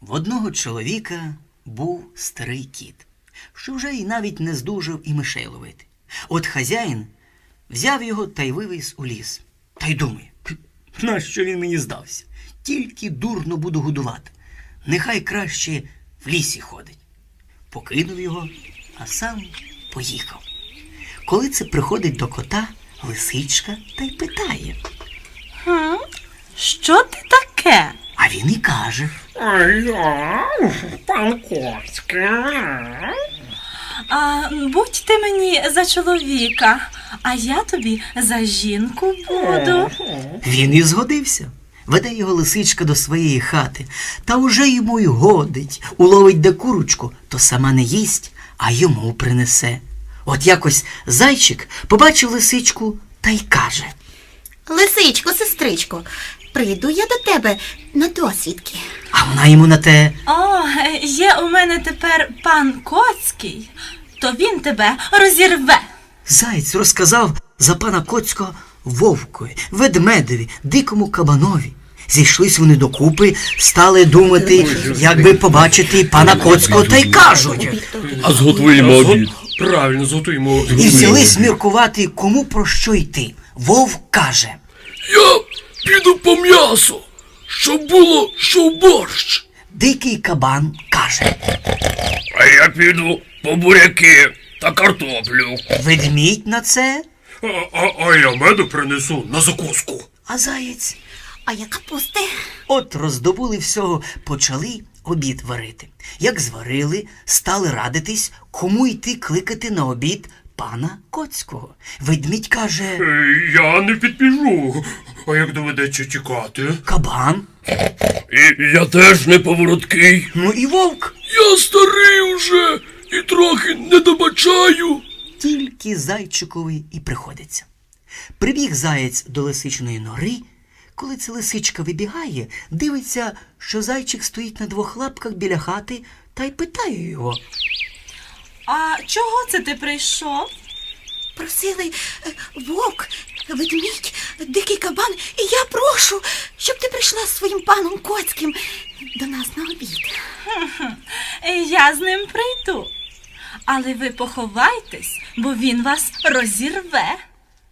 В одного чоловіка був старий кіт, що вже й навіть не здужав і мишей ловити. От хазяїн взяв його та й вивіз у ліс. Та й думає, «Хм, нащо він мені здався? Тільки дурно буду годувати. Нехай краще в лісі ходить. Покинув його, а сам поїхав. Коли це приходить до кота, лисичка та й питає. Хм? Що ти таке? А він і каже. А я, пан Коцький. А, будь ти мені за чоловіка, а я тобі за жінку буду. Він і згодився. Веде його лисичка до своєї хати, та уже йому й годить. Уловить де курочку, то сама не їсть, а йому принесе. От якось зайчик побачив лисичку та й каже. Лисичко, сестричко, прийду я до тебе на досвідки. А вона йому на те. О, є у мене тепер пан Коцький, то він тебе розірве. Заєць розказав за пана Коцького вовкові, ведмедеві, дикому кабанові. Зійшлись вони докупи, стали думати, як би побачити пана Коцького, та й кажуть. А зготуємо обід. Правильно, зготуємо. І взялись міркувати, кому про що йти. Вовк каже. Я піду по м'ясо, щоб було що в борщ. Дикий кабан каже. А я піду по буряки та картоплю. Ведмідь на це, А, а, а я меду принесу на закуску. а заєць. А я капусти. От роздобули всього, почали обід варити. Як зварили, стали радитись, кому йти кликати на обід пана Коцького. Ведмідь каже Е, Я не підпіжу. А як доведеться чекати? кабан, І я теж не повороткий. ну і вовк. Я старий уже і трохи не добачаю. Тільки зайчикові і приходиться. Прибіг заєць до лисичної нори. Коли ця лисичка вибігає, дивиться, що зайчик стоїть на двох лапках біля хати та й питає його. А чого це ти прийшов? Просили е, вовк, ведмідь, дикий кабан, і я прошу, щоб ти прийшла з своїм паном Коцьким до нас на обід. Я з ним прийду. Але ви поховайтесь, бо він вас розірве.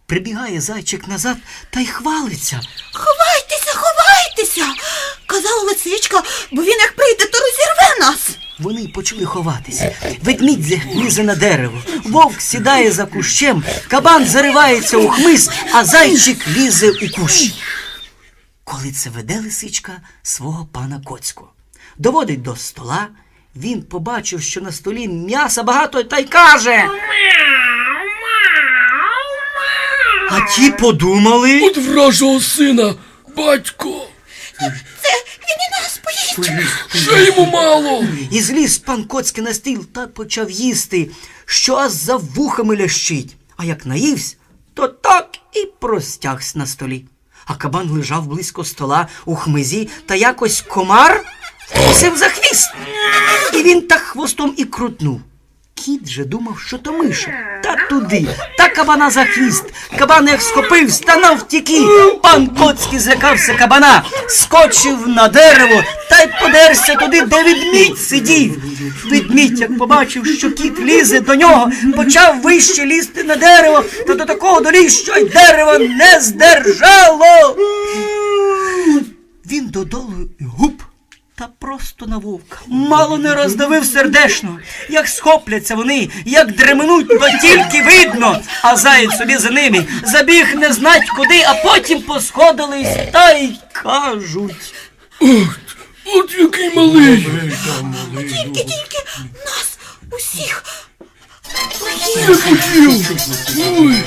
Прибігає зайчик назад та й хвалиться. Ховайтеся, ховайтеся, казала лисичка, бо він як прийде, то розірве нас. Вони почали ховатися. Ведмідь зе- лізе на дерево, вовк сідає за кущем, кабан заривається у хмиз, а зайчик лізе у кущ. Коли це веде лисичка свого пана Коцького. Доводить до стола, він побачив, що на столі м'яса багато, та й каже. А ті подумали. От вражого сина, батько. Ще йому мало. І зліз пан Коцький на стіл та почав їсти, що аж за вухами лящить. А як наївсь, то так і простягсь на столі. А кабан лежав близько стола у хмизі, та якось комар вкусив за хвіст. І він так хвостом і крутнув. Кіт же думав, що то миша. Та туди, та кабана за хвіст. Кабан як схопив, стана втіки. Пан Коцький злякався кабана, скочив на дерево та й подерся туди, де відмідь сидів. Відмідь, як побачив, що кіт лізе до нього, почав вище лізти на дерево, та до такого доліз, що й дерево не здержало. Він додолу гуп. Та просто на вовка. Мало не роздавив сердешно. Як схопляться вони, як дременуть, то тільки видно. А заєць собі за ними забіг не знать куди, а потім посходились та й кажуть. От який малий. Тільки, тільки нас усіх. Ой.